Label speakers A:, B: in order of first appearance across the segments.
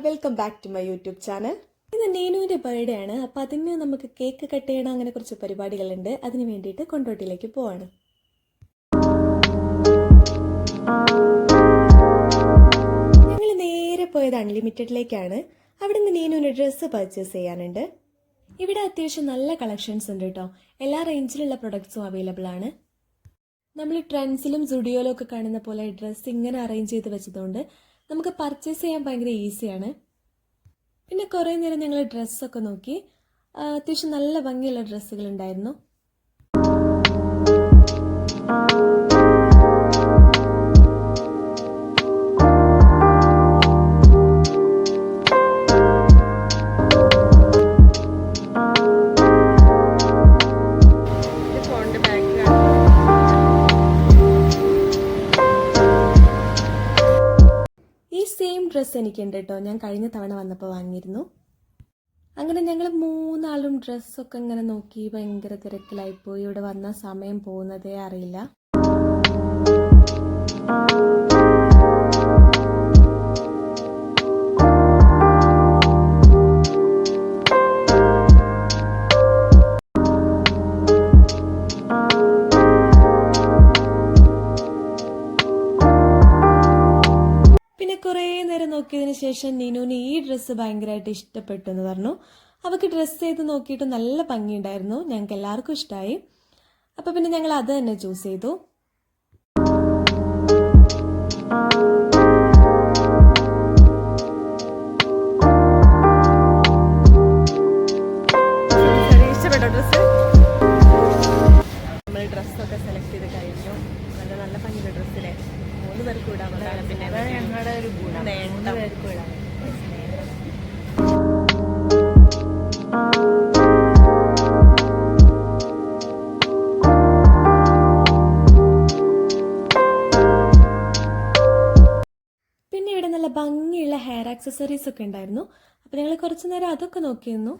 A: Welcome back to my YouTube channel. ഇന്ന് നീനുവിന്റെ birthday ആണ്. അപ്പോൾ അതിന് നമുക്ക് കേക്ക് കട്ട് ചെയ്യണം അങ്ങനെ കുറച്ച് പരിപാടികളുണ്ട്. അതിന് വേണ്ടിയിട്ട് കൊണ്ടോട്ടിയിലേക്ക് പോവാണ്. ഞങ്ങൾ നേരെ പോയത് അൺലിമിറ്റഡിലേക്കാണ്. അവിടെ നിന്ന് നീനുവിന് ഡ്രസ്സ് പർച്ചേസ് ചെയ്യാനുണ്ട്. ഇവിടെ അത്യാവശ്യം നല്ല കളക്ഷൻസ് ഉണ്ട് കേട്ടോ എല്ലാ റേഞ്ചിലുള്ള പ്രൊഡക്ട്സും അവൈലബിൾ ആണ്. നമ്മൾ ട്രെൻഡ്സിലും സുഡിയോയിലും ഒക്കെ കാണുന്ന പോലെ ഡ്രസ്സ് ഇങ്ങനെ അറേഞ്ച് ചെയ്ത് വെച്ചതുകൊണ്ട് നമുക്ക് പർച്ചേസ് ചെയ്യാൻ ഭയങ്കര ഈസിയാണ് പിന്നെ കുറേ നേരം ഞങ്ങൾ ഡ്രസ്സൊക്കെ നോക്കി. അത്യാവശ്യം നല്ല ഭംഗിയുള്ള ഡ്രസ്സുകൾ ഉണ്ടായിരുന്നു. ഡ്രസ്സ് എനിക്കുണ്ട് കേട്ടോ ഞാൻ കഴിഞ്ഞ തവണ വന്നപ്പോൾ വാങ്ങിയിരുന്നു. അങ്ങനെ ഞങ്ങൾ മൂന്നാളും ഡ്രസ്സൊക്കെ ഇങ്ങനെ നോക്കി ഭയങ്കര തിരക്കിലായിപ്പോയി. ഇവിടെ വന്ന സമയം പോകുന്നതേ അറിയില്ല. നോക്കിയതിന് ശേഷം നീനുവിന് ഈ ഡ്രസ്സ് ഭയങ്കരമായിട്ട് ഇഷ്ടപ്പെട്ടു എന്ന് പറഞ്ഞു. അവൾക്ക് ഡ്രസ്സ് ചെയ്ത് നോക്കിയിട്ട് നല്ല ഭംഗിയുണ്ടായിരുന്നു. ഞങ്ങൾക്ക് എല്ലാവർക്കും ഇഷ്ടമായി അപ്പോൾ പിന്നെ ഞങ്ങൾ അത് തന്നെ ചൂസ് ചെയ്തു.
B: കഴിഞ്ഞു. നല്ല നല്ല ഭംഗിയുള്ള ഡ്രസ്സിലെ. മൂന്ന് പേർക്ക് ഇടാൻ പിന്നെ ഞങ്ങളുടെ ഒരു ഗുണം മൂന്ന് പേർക്ക് വിടാൻ
A: പിന്നെ ഇവിടെ നല്ല ഭംഗിയുള്ള ഹെയർ ആക്സസറീസ് ഒക്കെ ഉണ്ടായിരുന്നു. അപ്പോൾ ഞങ്ങൾ കുറച്ചു നേരം അതൊക്കെ നോക്കിയിരുന്നു.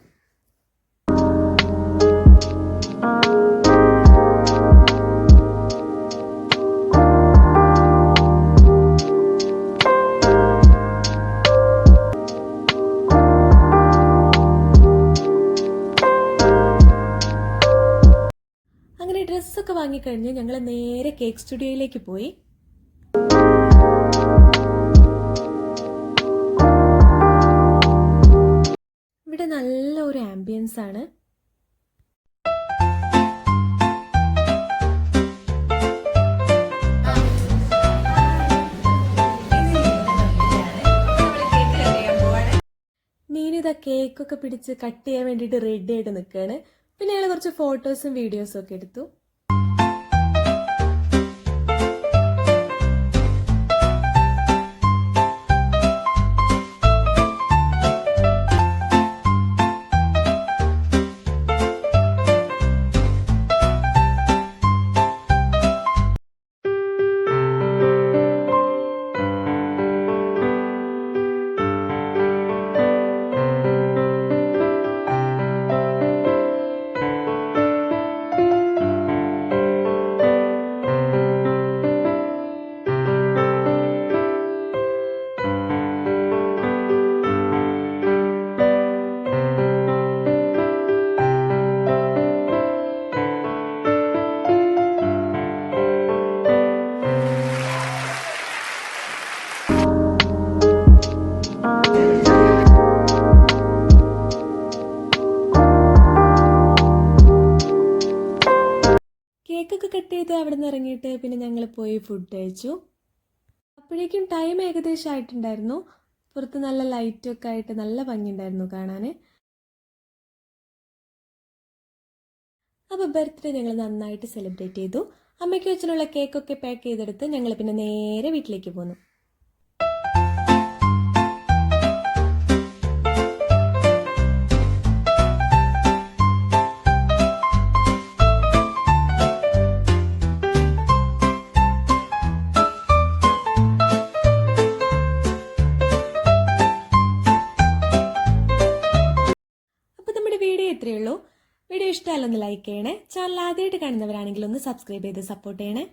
A: വാങ്ങിക്കഴിഞ്ഞ് ഞങ്ങൾ നേരെ കേക്ക് സ്റ്റുഡിയോയിലേക്ക് പോയി. ഇവിടെ നല്ല ഒരു ആംബിയൻസ് ആണ്. നീനിത കേക്കൊക്കെ പിടിച്ച് കട്ട് ചെയ്യാൻ വേണ്ടിയിട്ട് റെഡി ആയിട്ട് നിൽക്കുകയാണ് പിന്നെ ഞങ്ങൾ കുറച്ച് ഫോട്ടോസും വീഡിയോസും ഒക്കെ എടുത്തു. കേക്കൊക്കെ കട്ട് ചെയ്ത് അവിടെ നിന്ന് ഇറങ്ങിയിട്ട് പിന്നെ ഞങ്ങൾ പോയി ഫുഡ് കഴിച്ചു. അപ്പോഴേക്കും ടൈം ഏകദേശം ആയിട്ടുണ്ടായിരുന്നു. പുറത്ത് നല്ല ലൈറ്റൊക്കെ ആയിട്ട് നല്ല ഭംഗിയുണ്ടായിരുന്നു കാണാൻ അപ്പോൾ ബർത്ത്ഡേ ഞങ്ങൾ നന്നായിട്ട് സെലിബ്രേറ്റ് ചെയ്തു. അമ്മയ്ക്ക് വെച്ചിട്ടുള്ള കേക്കൊക്കെ പാക്ക് ചെയ്തെടുത്ത് ഞങ്ങൾ പിന്നെ നേരെ വീട്ടിലേക്ക് പോന്നു. ഇത്രയേ ഉള്ളൂ. വീഡിയോ ഇഷ്ടമല്ലൊന്ന് ലൈക്ക് ചെയ്യണേ. ചാനൽ ആദ്യമായിട്ട് കാണുന്നവരാണെങ്കിൽ ഒന്ന് സബ്സ്ക്രൈബ് ചെയ്ത് സപ്പോർട്ട് ചെയ്യണേ.